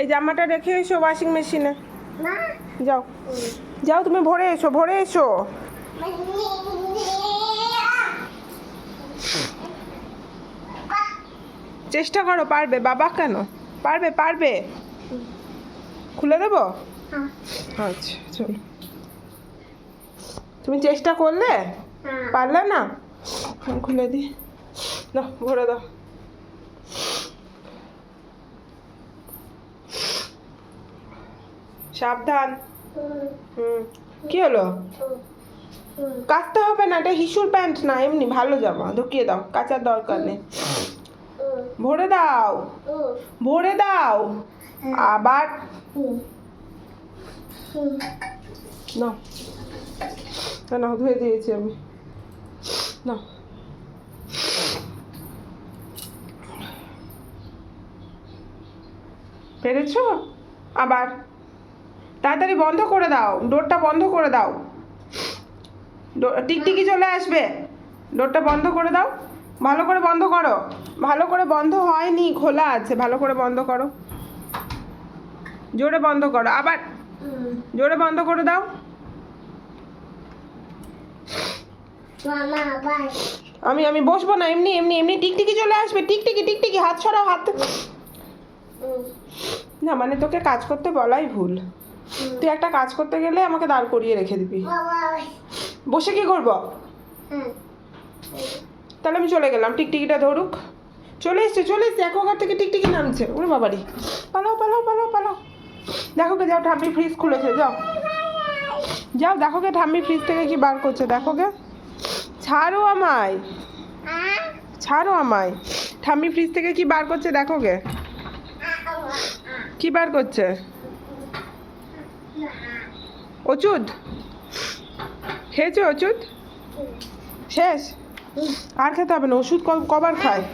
এই জামাটা রেখে এসো ওয়াশিং মেশিনে যাও। যাও তুমি ভরে এসো ভরে এসো। চেষ্টা করো পারবে। বাবা কেন? পারবে পারবে। খুলে দেবো? আচ্ছা চলো। তুমি চেষ্টা করলে? পারলে না? খুলে দিই। না ভরে দাও। সাবধান। হুম, কি হলো? কাচতে হবে না, এটা হিসুর প্যান্ট না, এমনি ভালো জামা, ঢুকিয়ে দাও, কাচার দরকার নেই। ভরে দাও ভরে দাও, আবার না না, ধুয়ে দিয়েছি আমি। না। পেরেছ? আবার। তাড়াতাড়ি বন্ধ করে দাও ডোরটা বন্ধ করে দাও। টিকটিকি চলে আসবে। ডোরটা বন্ধ করে দাও। ভালো করে বন্ধ করো। ভালো করে বন্ধ হয়নি, খোলা আছে, ভালো করে বন্ধ করো। জোরে বন্ধ করো। আবার জোরে বন্ধ করে দাও। আমি আমি বসবো না, এমনি এমনি এমনি টিকটিকি চলে আসবে। টিকটিকি টিকটিকি, হাত ছড়াও হাত। না মানে তোকে কাজ করতে বলাই ভুল। তুই একটা কাজ করতে গেলে আমাকে দাঁড় করিয়ে রেখে দিবি। বসে কি করব? তাহলে আমি চলে গেলাম, টিকটিকিটা ধরুক। চলে এসছে চলে এসছে একবার থেকে টিকটিকি নামছে। ওরে বাবারি। পালাও পালাও পালাও পালাও। দেখো গে যাও ঠাম্মি ফ্রিজ খুলেছে, যাও। যাও, দেখো গে ঠাম্মি ফ্রিজ থেকে কি বার করছে, দেখো গে ছাড়ো আমায়। ছাড়ো আমায়। ঠাম্মি ফ্রিজ থেকে কি বার করছে, দেখো গে কি বার করছে? ওষুধ খেয়েছে ওষুধ শেষ। আর খেতে হবে না ওষুধ কবার খায়?